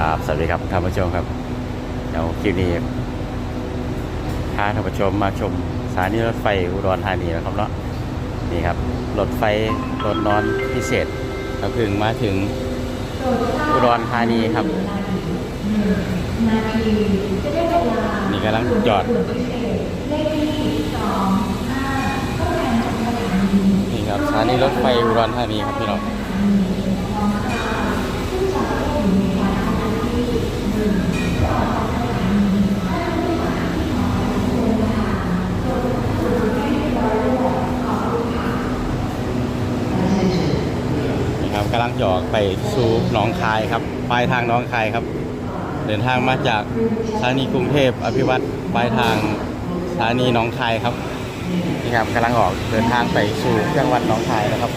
ครับ สวัสดีครับท่านผู้ชมครับ เดี๋ยวคลิปนี้พาท่านผู้ชมมาชมสถานีรถไฟอุดรธานีนะครับเนาะนี่ครับรถไฟรถนอนพิเศษเราพิ่งมาถึงอุดรธานีครับนี่กำลังจอดนี่ครับสถานีรถไฟอุดรธานีครับพี่น้อง กำลังจะออกไปสู่หนองคายครับปลายทางหนองคายครับ เดินทางมาจากสถานีกรุงเทพอภิวัตรปลายทางสถานีหนองคายครับนี่ครับกำลังออกเดินทางไปสู่จังหวัดหนองคายนะครับ